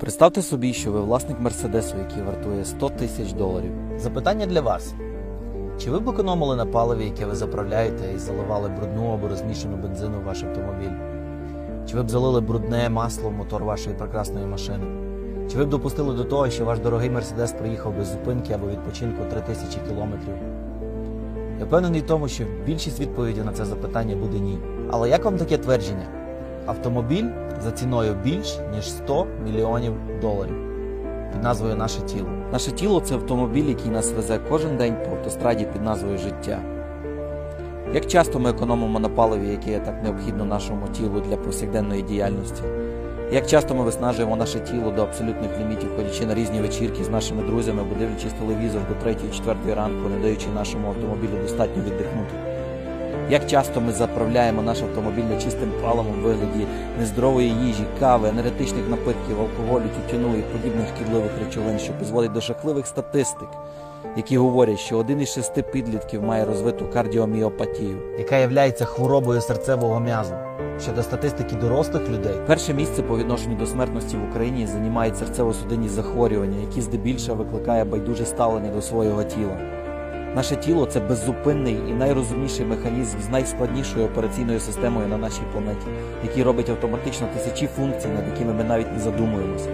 Представте собі, що ви власник Мерседесу, який вартує 100 тисяч доларів. Запитання для вас. Чи ви б економили на паливі, яке ви заправляєте, і заливали брудну або розмішану бензину в ваш автомобіль? Чи ви б залили брудне масло в мотор вашої прекрасної машини? Чи ви б допустили до того, що ваш дорогий Мерседес проїхав без зупинки або відпочинку 3000 кілометрів? Я впевнений в тому, що більшість відповіді на це запитання буде ні. Але як вам таке твердження? Автомобіль за ціною більш ніж 100 мільйонів доларів під назвою Наше тіло. Наше тіло це автомобіль, який нас везе кожен день по автостраді під назвою життя. Як часто ми економимо на паливі, яке так необхідно нашому тілу для повсякденної діяльності? Як часто ми виснажуємо наше тіло до абсолютних лімітів, ходячи на різні вечірки з нашими друзями, або дивлячись телевізор до 3-4 ранку, не даючи нашому автомобілю достатньо віддихнути? Як часто ми заправляємо наш автомобіль нечистим паливом в вигляді нездорової їжі, кави, енергетичних напитків, алкоголю, тютюну і подібних шкідливих речовин, що призводить до жахливих статистик, які говорять, що один із шести підлітків має розвиту кардіоміопатію. яка є хворобою серцевого м'язу. Щодо статистики дорослих людей, Перше місце по відношенню до смертності в Україні займають серцево-судинні захворювання, які здебільшого викликає байдуже ставлення до свого тіла. Наше тіло це беззупинний і найрозумніший механізм з найскладнішою операційною системою на нашій планеті, який робить автоматично тисячі функцій, над якими ми навіть не задумуємося.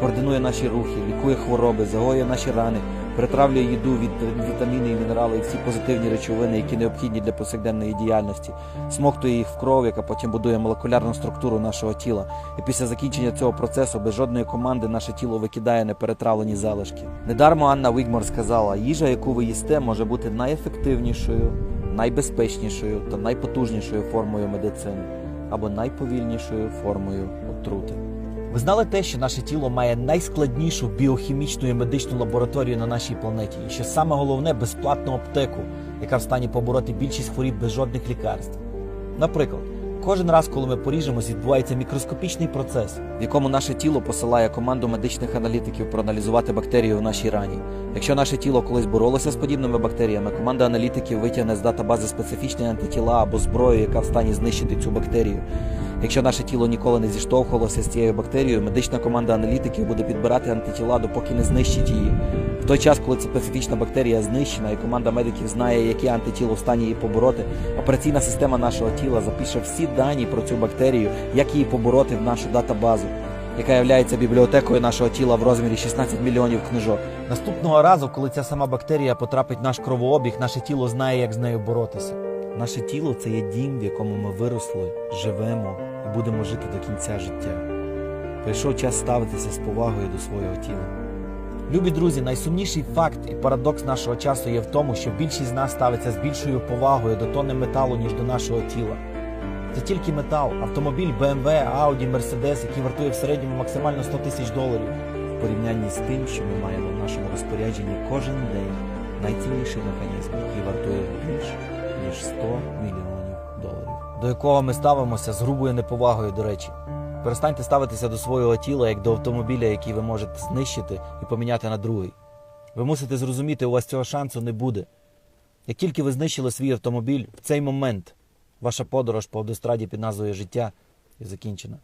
Координує наші рухи, лікує хвороби, загоює наші рани, перетравлює їду від вітаміни і мінерали і всі позитивні речовини, які необхідні для повсякденної діяльності, смоктує їх в кров, яка потім будує молекулярну структуру нашого тіла. І після закінчення цього процесу без жодної команди наше тіло викидає неперетравлені залишки. Недармо Анна Вігмор сказала: їжа, яку ви їсте, може бути найефективнішою, найбезпечнішою та найпотужнішою формою медицини або найповільнішою формою отрути. Ви знали те, що наше тіло має найскладнішу біохімічну і медичну лабораторію на нашій планеті, і що саме головне безплатну аптеку, яка в стані побороти більшість хворіб без жодних лікарств. Наприклад, кожен раз, коли ми поріжемось, відбувається мікроскопічний процес, в якому наше тіло посилає команду медичних аналітиків проаналізувати бактерію в нашій рані. Якщо наше тіло колись боролося з подібними бактеріями, команда аналітиків витягне з датабази специфічні антитіла або зброю, яка в стані знищити цю бактерію. Якщо наше тіло ніколи не зіштовхувалося з цією бактерією, медична команда аналітиків буде підбирати антитіла, допоки не знищить її. В той час, коли ця специфічна бактерія знищена, і команда медиків знає, яке антитіло в стані її побороти, операційна система нашого тіла запише всі дані про цю бактерію, як її побороти в нашу датабазу, яка є бібліотекою нашого тіла в розмірі 16 мільйонів книжок. Наступного разу, коли ця сама бактерія потрапить в наш кровообіг, наше тіло знає, як з нею боротися. Наше тіло це є дім, в якому ми виросли, живемо і будемо жити до кінця життя. Прийшов час ставитися з повагою до свого тіла. Любі друзі, найсумніший факт і парадокс нашого часу є в тому, що більшість з нас ставиться з більшою повагою до тонни металу, ніж до нашого тіла. Це тільки метал, автомобіль BMW, Audi, Mercedes, який вартує в середньому максимально 100 тисяч доларів. В порівнянні з тим, що ми маємо в нашому розпорядженні кожен день найцінніший механізм, який вартує більш ніж 100 мільйонів доларів. до якого ми ставимося з грубою неповагою, до речі. Перестаньте ставитися до свого тіла як до автомобіля, який ви можете знищити і поміняти на другий. Ви мусите зрозуміти, у вас цього шансу не буде. Як тільки ви знищили свій автомобіль, в цей момент ваша подорож по автостраді під назвою життя є закінчена.